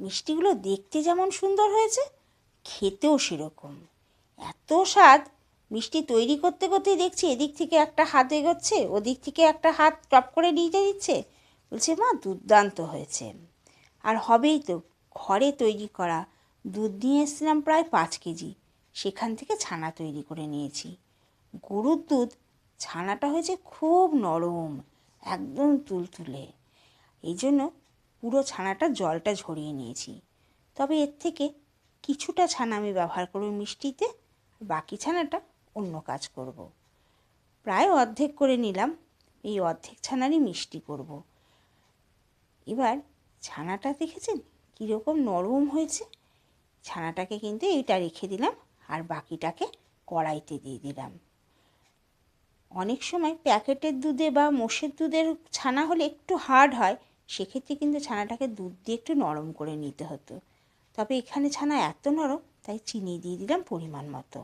মিষ্টিগুলো দেখতে যেমন সুন্দর হয়েছে, খেতেও সেরকম। এত স্বাদ, মিষ্টি তৈরি করতে করতেই দেখছি এদিক থেকে একটা হাত এগোচ্ছে, ওদিক থেকে একটা হাত টপ করে নিয়ে দিচ্ছে। বলছে, মা, দুর্দান্ত হয়েছে। আর হবেই তো, ঘরে তৈরি করা দুধ নিয়ে এসেছিলাম প্রায় পাঁচ কেজি। সেখান থেকে ছানা তৈরি করে নিয়েছি। গরুর দুধ, ছানাটা হয়েছে খুব নরম, একদম তুলতুলে। এই জন্য পুরো ছানাটা জলটা ঝরিয়ে নিয়েছি তবে এর থেকে কিছুটা ছানা আমি ব্যবহার করব মিষ্টিতে বাকি ছানাটা অন্য কাজ করব। প্রায় অর্ধেক করে নিলাম, এই অর্ধেক ছানারই মিষ্টি করব। এবার ছানাটা দেখেছেন কীরকম নরম হয়েছে ছানাটাকে কিন্তু এইটা রেখে দিলাম, আর বাকিটাকে কড়াইতে দিয়ে দিলাম অনেক সময় প্যাকেটের দুধে বা মোষের দুধের ছানা হলে একটু হার্ড হয় সেক্ষেত্রে কিন্তু ছানাটাকে দুধ দিয়ে একটু নরম করে নিতে হতো। তবে এখানে ছানা এত নরম, তাই চিনি দিয়ে দিলাম পরিমাণ মতো।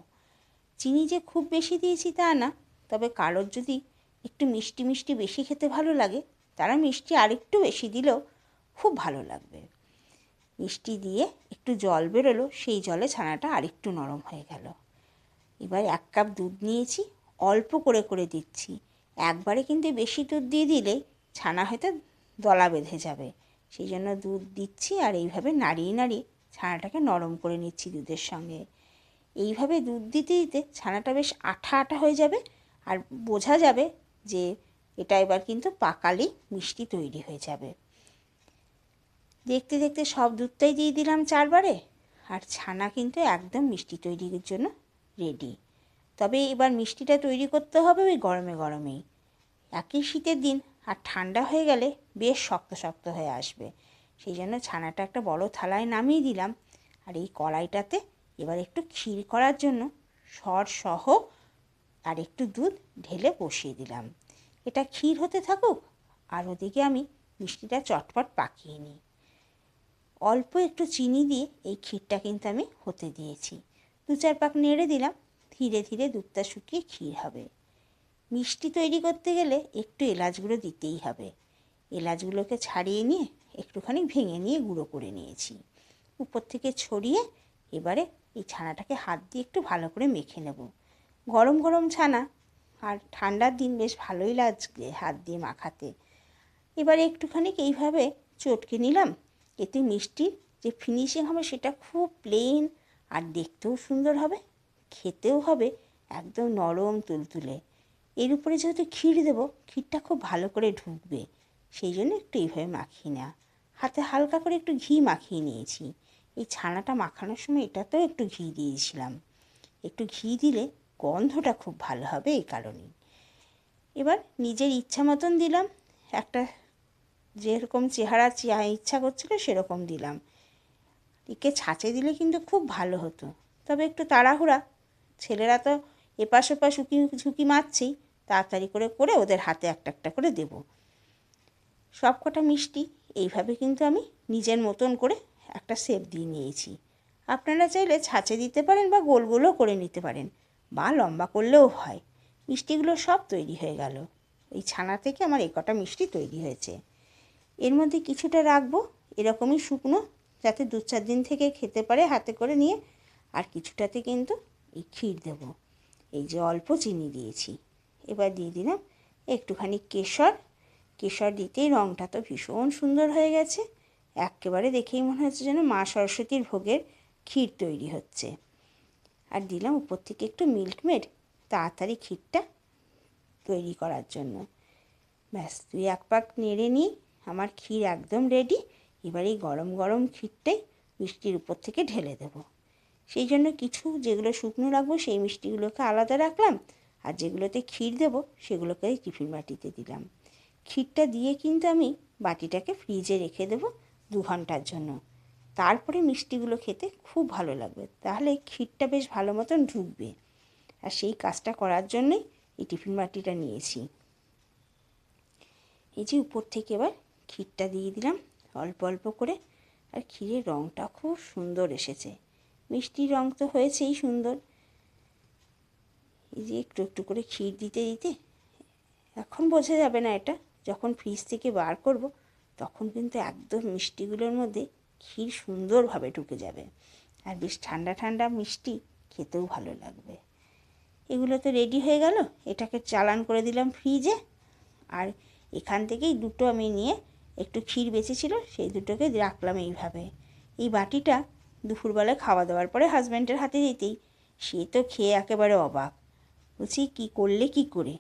চিনি যে খুব বেশি দিয়েছি তা না, তবে কারোর যদি একটু মিষ্টি মিষ্টি বেশি খেতে ভালো লাগে, তারা মিষ্টি আরেকটু বেশি দিলেও খুব ভালো লাগবে। মিষ্টি দিয়ে একটু জল বেরোলো, সেই জলে ছানাটা আরেকটু নরম হয়ে গেল। এবার এক কাপ দুধ নিয়েছি, অল্প করে করে দিচ্ছি। একবারে কিন্তু বেশি দুধ দিয়ে দিলে ছানা হয়তো দলা বেঁধে যাবে। সেই জন্য দুধ দিচ্ছি আর এইভাবে নাড়িয়ে নাড়িয়ে ছানাটাকে নরম করে নিচ্ছি দুধের সঙ্গে। এইভাবে দুধ দিতে দিতে ছানাটা বেশ আঠা আঠা হয়ে যাবে আর বোঝা যাবে যে এটা এবার কিন্তু পাকালি মিষ্টি তৈরি হয়ে যাবে। দেখতে দেখতে সব দুধটাই দিয়ে দিলাম চারবারে আর ছানা কিন্তু একদম মিষ্টি তৈরির জন্য রেডি। তবে এবার মিষ্টিটা তৈরি করতে হবে ওই গরমে গরমেই। একই শীতের দিন আর ঠান্ডা হয়ে গেলে বেশ শক্ত শক্ত হয়ে আসবে। সেই জন্য ছানাটা একটা বড় থালায় নামিয়ে দিলাম। আর এই কড়াইটাতে এবার একটু ক্ষীর করার জন্য সর সহ আর একটু দুধ ঢেলে বসিয়ে দিলাম। এটা ক্ষীর হতে থাকুক, আর ওদিকে আমি মিষ্টিটা চটপট পাকিয়ে নিই। অল্প একটু চিনি দিয়ে এই ক্ষীরটা কিন্তু আমি হতে দিয়েছি। দু চার পাক নেড়ে দিলাম, ধীরে ধীরে দুধটা শুকিয়ে ক্ষীর হবে। মিষ্টি তৈরি করতে গেলে একটু এলাচগুলো দিতেই হবে। এলাচগুলোকে ছাড়িয়ে নিয়ে একটুখানি ভেঙে নিয়ে গুঁড়ো করে নিয়েছি। উপর থেকে ছড়িয়ে এবারে এই ছানাটাকে হাত দিয়ে একটু ভালো করে মেখে নেব। গরম গরম ছানা, আর ঠান্ডার দিন বেশ ভালোই লাগছে হাত দিয়ে মাখাতে। এবারে একটুখানি এইভাবে চটকে নিলাম। এতে মিষ্টির যে ফিনিশিং হবে সেটা খুব প্লেন আর দেখতেও সুন্দর হবে, খেতেও হবে, একদম নরম তুলতুলে। এর উপরে যেহেতু ক্ষীর দেবো, ক্ষীরটা খুব ভালো করে ঢুকবে। সেই জন্য একটু এইভাবে মাখিয়ে নেওয়া। হাতে হালকা করে একটু ঘি মাখিয়ে নিয়েছি। এই ছানাটা মাখানোর সময় এটাতেও একটু ঘি দিয়েছিলাম। একটু ঘি দিলে গন্ধটা খুব ভালো হবে এই কারণেই। এবার নিজের ইচ্ছা মতন দিলাম। একটা যেরকম চেহারা ইচ্ছা করছিল সেরকম দিলাম। একে ছাঁচে দিলে কিন্তু খুব ভালো হতো। তবে একটু তাড়াহুড়া। ছেলেরা তো এপাশ ওপাশ ঝুঁকি ঝুঁকি মারছেই। তাড়াতাড়ি করে করে ওদের হাতে একটা একটা করে দেব। সব কটা মিষ্টি এইভাবে কিন্তু আমি নিজের মতন করে একটা শেপ দিয়ে নিয়েছি। আপনারা চাইলে ছাঁচে দিতে পারেন বা গোল গোলও করে নিতে পারেন বা লম্বা করলেও হয়। মিষ্টিগুলো সব তৈরি হয়ে গেল। এই ছানা থেকে আমার এই কটা মিষ্টি তৈরি হয়েছে। এর মধ্যে কিছুটা রাখব এরকমই শুকনো যাতে দু চার দিন থেকে খেতে পারে হাতে করে নিয়ে। আর কিছুটাতে কিন্তু এই ক্ষীর দেব। এই যে অল্প চিনি দিয়েছি। এবার দিয়ে দিলাম একটুখানি কেশর। কেশর দিতেই রঙটা তো ভীষণ সুন্দর হয়ে গেছে। একেবারে দেখেই মনে হচ্ছে যেন মা সরস্বতীর ভোগের ক্ষীর তৈরি হচ্ছে। আর দিলাম উপর থেকে একটু মিল্ক মেড, তাড়াতাড়ি ক্ষীরটা তৈরি করার জন্য। ব্যাস তুই এক পাক নেড়ে নিই আমার ক্ষীর একদম রেডি এবার এই গরম গরম ক্ষীরটাই মিষ্টির উপর থেকে ঢেলে দেব। সেই জন্য কিছু যেগুলো শুকনো রাখব, সেই মিষ্টিগুলোকে আলাদা রাখলাম। আর যেগুলোতে ক্ষীর দেবো, সেগুলোকে টিফিন বাটিতে দিলাম। ক্ষীরটা দিয়ে কিন্তু আমি বাটিটাকে ফ্রিজে রেখে দেবো দু ঘণ্টার জন্য। তারপরে মিষ্টিগুলো খেতে খুব ভালো লাগবে। তাহলে ক্ষীরটা বেশ ভালো মতন ঢুকবে। আর সেই কাজটা করার জন্যই এই টিফিন বাটিটা নিয়েছি। এই যে উপর থেকে এবার ক্ষীরটা দিয়ে দিলাম অল্প অল্প করে। আর ক্ষীরের রঙটা খুব সুন্দর এসেছে। মিষ্টির রঙ তো হয়েছেই সুন্দর। এই যে একটু একটু করে ক্ষীর দিতে দিতে, এখন বোঝা যাবে না এটা, যখন ফ্রিজ থেকে বার করব, তখন কিন্তু একদম মিষ্টিগুলোর মধ্যে ক্ষীর সুন্দরভাবে ঢুকে যাবে। আর বেশ ঠান্ডা ঠান্ডা মিষ্টি, খেতেও ভালো লাগবে। এগুলো তো রেডি হয়ে গেল, এটাকে চালান করে দিলাম ফ্রিজে আর এখান থেকেই দুটো আমি নিয়ে একটু ক্ষীর বেঁচেছিল, সেই দুটোকে রাখলাম এইভাবে। এই বাটিটা দুপুরবেলায় খাওয়া দাওয়ার পরে হাজব্যান্ডের হাতে দিতেই, সে তো খেয়ে একেবারে অবাক। বলছি কী করলে কী করে?